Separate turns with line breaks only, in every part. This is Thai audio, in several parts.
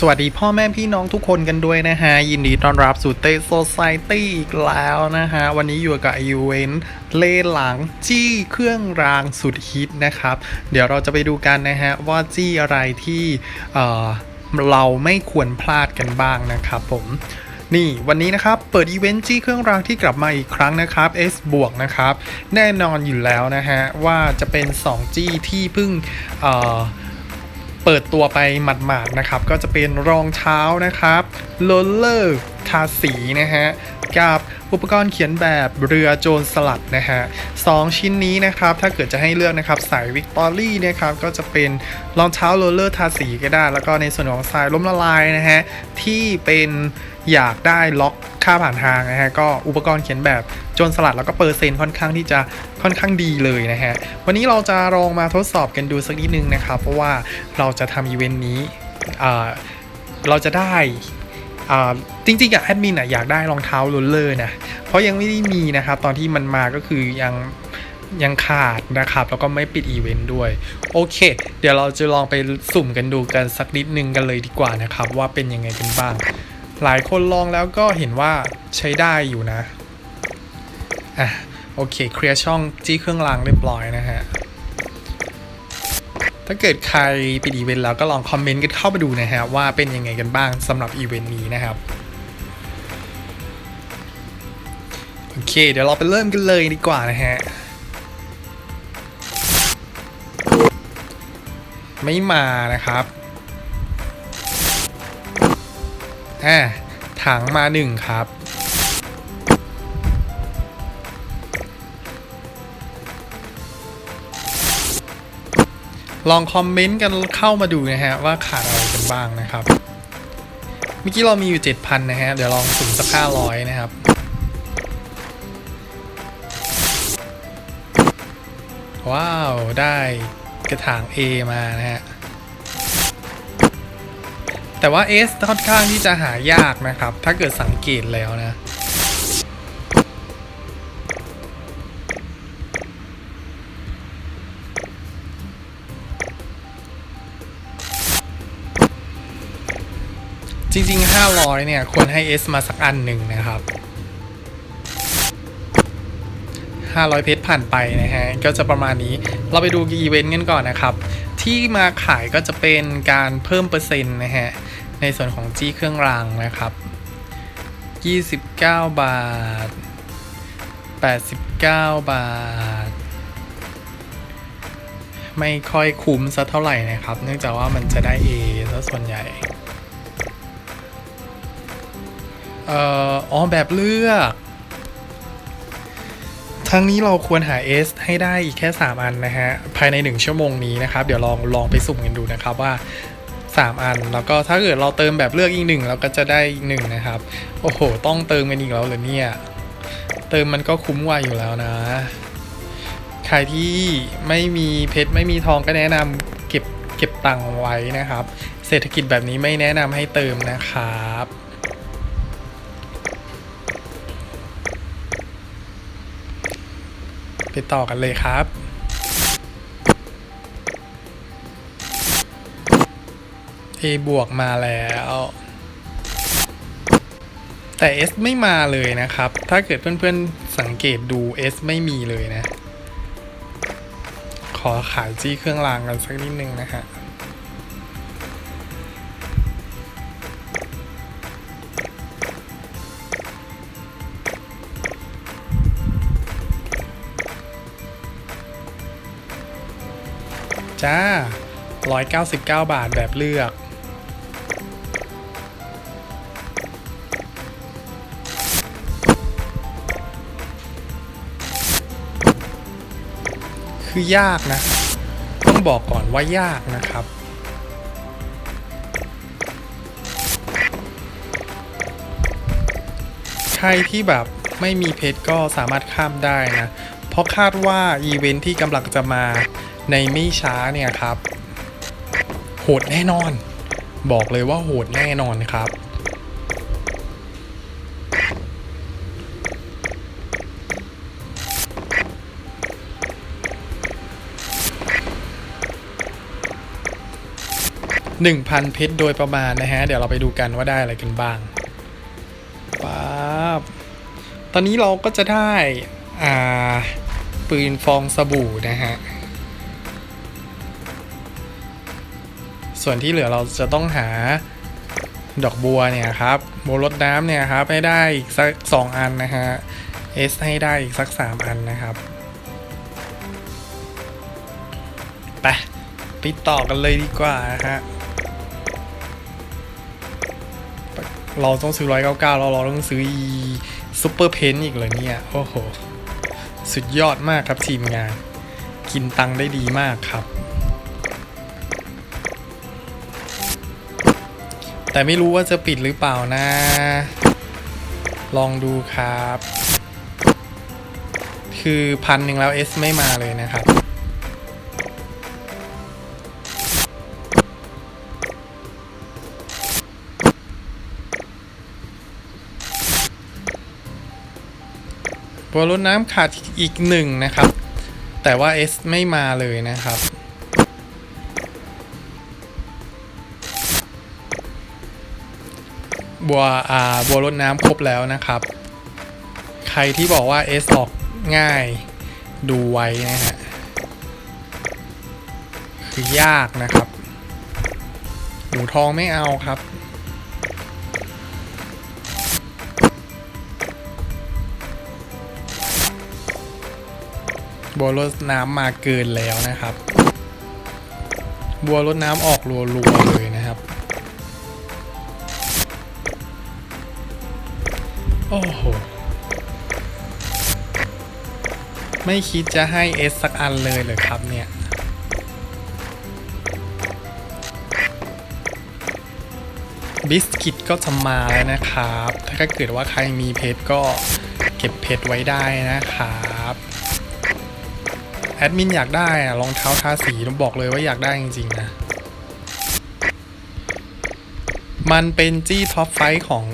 สวัสดีพ่อแม่พี่น้องทุกคนกันด้วยนะฮะ ยินดีต้อนรับสู่เตโซไซตี้อีกแล้วนะฮะ วันนี้อยู่กับอีเวนต์เล่หลังจี้เครื่องรางสุดฮิตนะครับ เดี๋ยวเราจะไปดูกันนะฮะ ว่าจี้อะไรที่เออเราไม่ควรพลาดกันบ้างนะครับผมนี่วันนี้นะครับ เปิดอีเวนต์จี้เครื่องรางที่กลับมาอีกครั้งนะครับ S บวกนะครับ แน่นอนอยู่แล้วนะฮะ ว่าจะเป็น 2 จี้ที่เพิ่งเอ่อ เปิดตัวไปหมาดๆนะครับ ก็จะเป็นรองเท้านะครับโรลเลอร์ทาสีนะฮะกับอุปกรณ์เขียนแบบเรือโจรสลัดนะฮะสองชิ้นนี้นะครับ ถ้าเกิดจะให้เลือกนะครับ สายวิกตอรี่นะครับ ก็จะเป็นรองเท้าโรลเลอร์ทาสีก็ได้ แล้วก็ในส่วนของสายล้มละลายนะฮะ ที่เป็นอยากได้ล็อกค่าผ่านทางนะฮะ ก็อุปกรณ์เขียนแบบโจรสลัด แล้วก็เปอร์เซ็นต์ค่อนข้างที่จะ ค่อนข้างดีเลยนะฮะ วันนี้เราจะลองมาทดสอบกันดูสักนิดนึงนะครับ เพราะว่าเราจะทำอีเวนต์นี้เราจะได้จริงๆอะแอดมินอะอยากได้รองเท้าโรลเลอร์นะ เพราะยังไม่ได้มีนะครับ ตอนที่มันมาก็คือยังยังขาดนะครับ แล้วก็ไม่ปิดอีเวนต์ด้วย โอเค เดี๋ยวเราจะลองไปสุ่มกันดูกันสักนิดนึงกันเลยดีกว่านะครับ ว่าเป็นยังไงกันบ้าง หลายคนลองแล้วก็เห็นว่าใช้ได้อยู่นะอะ โอเค เคลียร์ช่องจี้เครื่องรางเรียบร้อยนะฮะ ถ้าเกิดใครปิดอีเวนต์แล้วก็ลองคอมเมนต์กันเข้ามาดูนะฮะ ว่าเป็นยังไงกันบ้างสำหรับอีเวนต์นี้นะครับ โอเค เดี๋ยวเราไปเริ่มกันเลยดีกว่านะฮะ ไม่มานะครับอ่าถังมาหนึ่งครับ ลองคอมเมนต์กันเข้ามาดูนะฮะ ว่าขาดอะไรกันบ้างนะครับ เมื่อกี้เรามีอยู่ 7,000 นะฮะ เดี๋ยวลองสุ่มสัก 500 นะครับว้าว ได้กระถาง A มานะฮะ แต่ว่า S ค่อนข้างที่จะหายากนะครับ ถ้าเกิดสังเกตแล้วนะ จริงๆ 500 เนี่ย ควรให้ S มาสักอันหนึ่งนะครับ 500 เพชรผ่านไปนะฮะ ก็จะประมาณนี้ เราไปดูอีเวนต์กันก่อนนะครับ ที่มาขายก็จะเป็นการเพิ่มเปอร์เซ็นต์นะฮะ ในส่วนของจี้เครื่องรางนะครับ 29 บาท 89 บาท ไม่ค่อยคุ้มสักเท่าไหร่นะครับ เนื่องจากว่ามันจะได้ A ซะส่วนใหญ่ เอ่ออ๋อแบบเลือกทั้งนี้เราควรหา S ให้ได้อีกแค่ 3 อันนะฮะ ภายใน 1 ชั่วโมงนี้นะครับ เดี๋ยวลองลองไปสุ่มกันดูนะครับว่า 3 อัน แล้วก็ถ้าเกิดเราเติมแบบเลือกอีกหนึ่งเราก็จะได้อีกหนึ่งนะครับ โอ้โห ต้องเติมกันอีกแล้วเหรอเนี่ย เติมมันก็คุ้มกว่าอยู่แล้วนะ ใครที่ไม่มีเพชรไม่มีทองก็แนะนำเก็บเก็บตังค์ไว้นะครับ เศรษฐกิจแบบนี้ไม่แนะนำให้เติมนะครับ ไปต่อกันเลยครับ A บวกมาแล้ว แต่ S ไม่มาเลยนะครับ ถ้าเกิดเพื่อนๆสังเกตดู S ไม่มีเลยนะ ขอขายจี้เครื่องรางกันสักนิดนึงนะฮะ จ้า 199 บาทแบบเลือก คือยากนะ ต้องบอกก่อนว่ายากนะครับใครที่แบบไม่มีเพชรก็สามารถข้ามได้นะ เพราะคาดว่าอีเวนท์ที่กำลังจะมา ในไม่ช้าเนี่ยครับ โหดแน่นอน บอกเลยว่าโหดแน่นอนครับ1,000เพชรโดยประมาณนะฮะ เดี๋ยวเราไปดูกันว่าได้อะไรกันบ้างปั๊บตอนนี้เราก็จะได้ อ่า ปืนฟองสบู่นะฮะ ส่วนที่เหลือเราจะต้องหาดอกบัวเนี่ยครับโบวรดน้ำเนี่ยครับให้ได้อีกสักสองอันนะฮะ S ให้ได้อีกสักสามอันนะครับไปไปต่อกันเลยดีกว่านะฮะเราต้องซื้อร้อยเก้าเก้าเราเราต้องซื้อซูเปอร์เพนอีกเลยเนี่ย โอ้โห สุดยอดมากครับทีมงาน กินตังได้ดีมากครับ แต่ไม่รู้ว่าจะปิดหรือเปล่านะ ลองดูครับ คือพันหนึ่งแล้ว S ไม่มาเลยนะครับบัวรดน้ำขาดอีกหนึ่งนะครับ แต่ว่า S ไม่มาเลยนะครับ บัวอ่าบัวรดน้ำครบแล้วนะครับ ใครที่บอกว่า S ออกง่ายดูไว้นะฮะคือยากนะครับหนูทองไม่เอาครับ บัวรดน้ำมาเกินแล้วนะครับ บัวรดน้ำออกรัวๆเลยนะครับ โอ้โห ไม่คิดจะให้ S สักอันเลยเหรอครับเนี่ย บิสกิตก็จะมาแล้วนะครับ ถ้าเกิดว่าใครมีเพชรก็เก็บเพชรไว้ได้นะครับแอดมินอยากได้อะรองเท้าทาสีต้องบอกเลยว่าอยากได้จริงๆนะ มันเป็นจี้ท็อปไฟท์ของ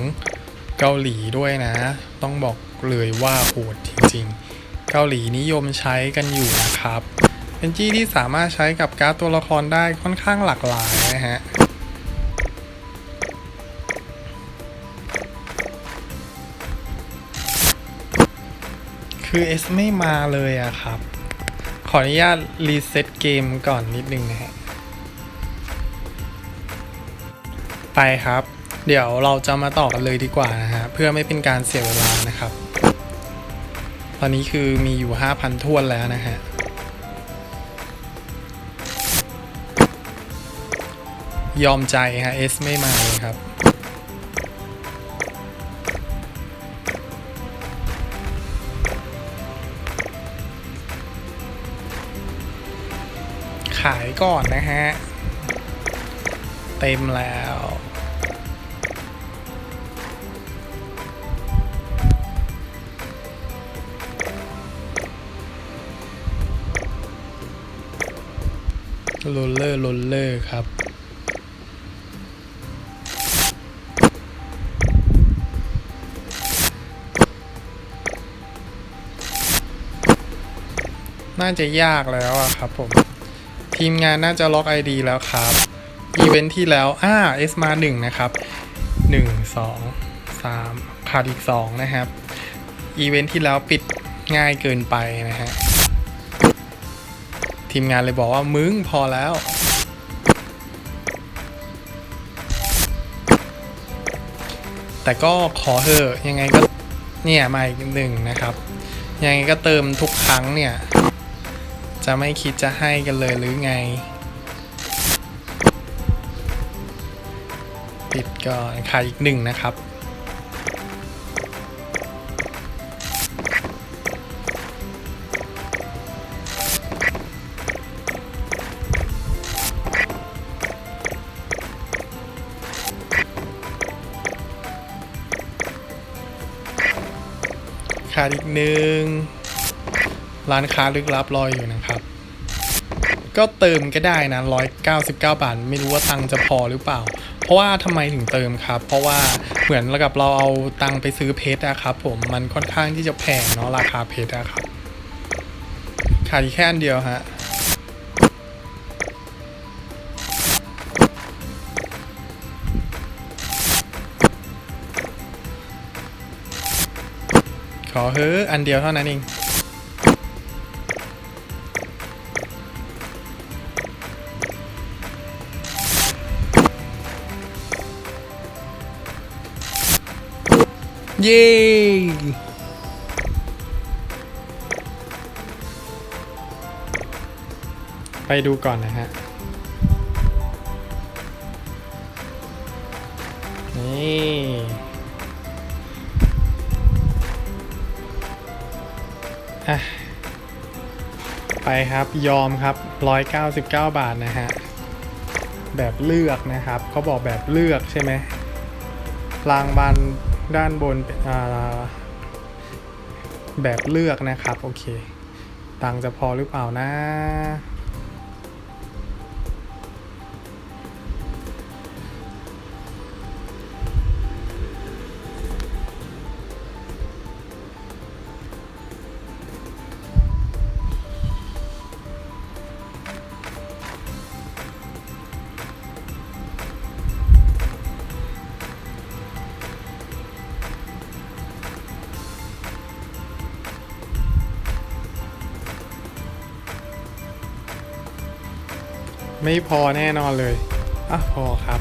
เกาหลีด้วยนะ ต้องบอกเลยว่าโหดจริงๆ เกาหลีนิยมใช้กันอยู่นะครับ เป็นจี้ที่สามารถใช้กับการ์ดตัวละครได้ค่อนข้างหลากหลายนะฮะคือ S ไม่มาเลยอะครับ ขออนุญาตรีเซ็ตเกมก่อนนิดนึงนะฮะ ไปครับ เดี๋ยวเราจะมาต่อกันเลยดีกว่านะฮะเพื่อไม่เป็นการเสียเวลานะครับ ตอนนี้คือมีอยู่ 5,000ทวนแล้วนะฮะยอมใจฮะ S ไม่มาเลยครับ ขายก่อนนะฮะ เต็มแล้ว โรลเลอร์โรลเลอร์ครับน่าจะยากแล้วอะครับผม ทีมงานน่าจะล็อก ID แล้วครับอีเวนท์ที่แล้วอ่า S มาหนึ่งนะครับหนึ่งสองสามขาดอีกสองนะครับอีเวนท์ที่แล้วปิดง่ายเกินไปนะฮะ ทีมงานเลยบอกว่ามึงพอแล้ว แต่ก็ขอเถอะยังไงก็เนี่ยมาอีกหนึ่งนะครับ ยังไงก็เติมทุกครั้งเนี่ย จะไม่คิดจะให้กันเลยหรือไง ปิดก่อนขาดอีกหนึ่งนะครับ ขาดอีกหนึ่งร้านค้าลึกลับรอยอยู่นะครับ ก็เติมก็ได้นะ 199 บาท ไม่รู้ว่าตังค์จะพอหรือเปล่า เพราะว่าทำไมถึงเติมครับ เพราะว่าเหมือนกับเราเอาตังค์ไปซื้อเพชรนะครับผมมันค่อนข้างที่จะแพงเนาะราคาเพชรนะครับขาดอีกแค่อันเดียวฮะ ขอเฮ้ออันเดียวเท่านั้นเองเย้ไปดูก่อนนะฮะ นี่ อะไปครับยอมครับ 199 บาทนะฮะ แบบเลือกนะครับเขาบอกแบบเลือกใช่ไหมรางบันด้านบนเป็นแบบเลือกนะครับ โอเค ตังจะพอหรือเปล่านะ ไม่พอแน่นอนเลย อะ พอครับ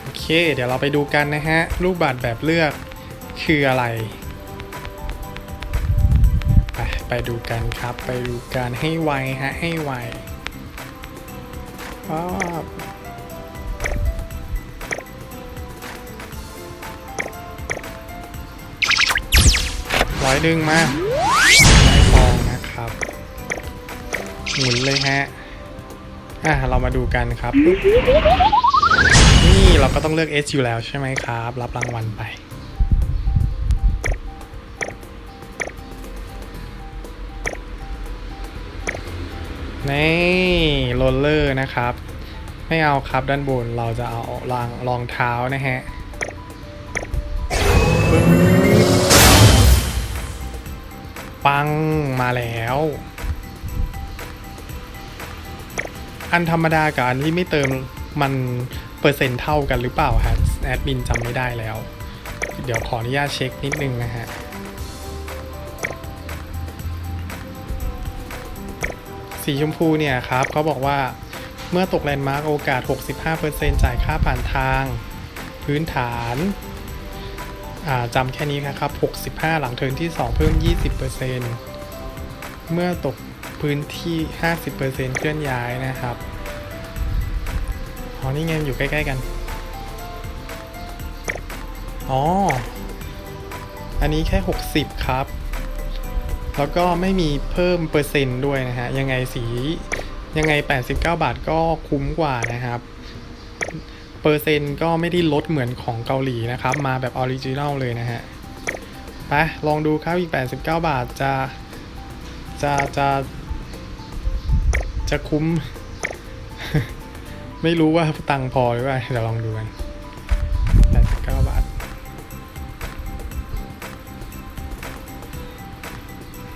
โอเค เดี๋ยวเราไปดูกันนะฮะ รูปบัตรแบบเลือกคืออะไร ไปไปดูกันครับ ไปดูกันให้ไวฮะ ให้ไวป๊บร้อยดึงมา หมุนเลยฮะ อะเรามาดูกันครับ นี่เราก็ต้องเลือก S อยู่แล้วใช่ไหมครับ รับรางวัลไป นี่โรลเลอร์นะครับ ไม่เอาครับด้านบนเราจะเอารางรองเท้านะฮะปังมาแล้ว อันธรรมดากับอันที่ไม่เติมมันเปอร์เซ็นต์เท่ากันหรือเปล่าฮะแอดมินจำไม่ได้แล้ว เดี๋ยวขออนุญาตเช็คนิดนึงนะฮะสีชมพูเนี่ยครับเขาบอกว่าเมื่อตกแลนด์มาร์กโอกาส 65%จ่ายค่าผ่านทาง พื้นฐานอ่าจำแค่นี้นะครับ 65 หลังเทิร์นที่ 2 เพิ่ม 20%เมื่อตก พื้นที่ 50%เคลื่อนย้ายนะครับ อ๋อ นี่ไงอยู่ใกล้ ๆ กัน อ๋อ อันนี้แค่ 60 ครับ แล้วก็ไม่มีเพิ่มเปอร์เซ็นต์ด้วยนะฮะ ยังไงสียังไง 89 บาทก็คุ้มกว่านะครับ เปอร์เซ็นต์ก็ไม่ได้ลดเหมือนของเกาหลีนะครับ มาแบบออริจินัลเลยนะฮะไปลองดูครับอีก 89 บาทจะจะจะ จะคุ้ม ไม่รู้ว่าตังค์พอหรือเปล่าเดี๋ยวลองดูกันแปดสิบาท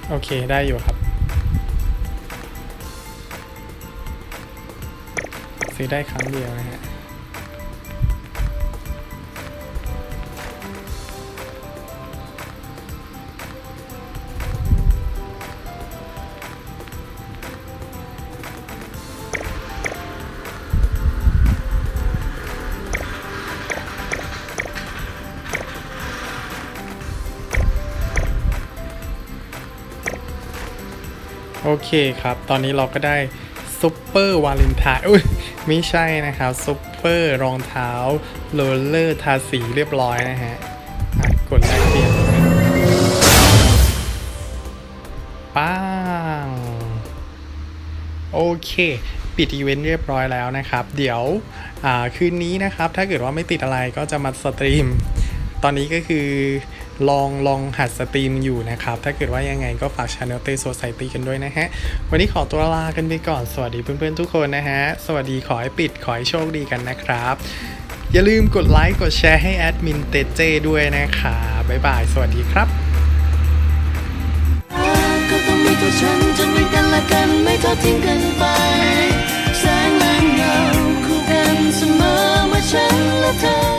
โอเคได้อยู่ครับ ซื้อได้ครั้งเดียวนะฮะ โอเคครับ ตอนนี้เราก็ได้ซุปเปอร์วาเลนไทน์อุ้ยไม่ใช่นะครับซุปเปอร์รองเท้าโรลเลอร์ทาสีเรียบร้อยนะฮะกดแลกเปลี่ยนป้างโอเค ปิดอีเวนต์เรียบร้อยแล้วนะครับ เดี๋ยวคืนนี้นะครับ ถ้าเกิดว่าไม่ติดอะไรก็จะมาสตรีม ตอนนี้ก็คือ ลองลองหัดสตรีมอยู่นะครับ ถ้าเกิดว่ายังไงก็ฝากชาแนลเตยโซไซตี้กันด้วยนะฮะ วันนี้ขอตัวลากันไปก่อน สวัสดีเพื่อนๆทุกคนนะฮะ สวัสดีขอให้ปิด ขอให้โชคดีกันนะครับ อย่าลืมกดไลค์กดแชร์ให้แอดมินเตเจด้วยนะคะบ๊ายบาย สวัสดีครับ
เธอ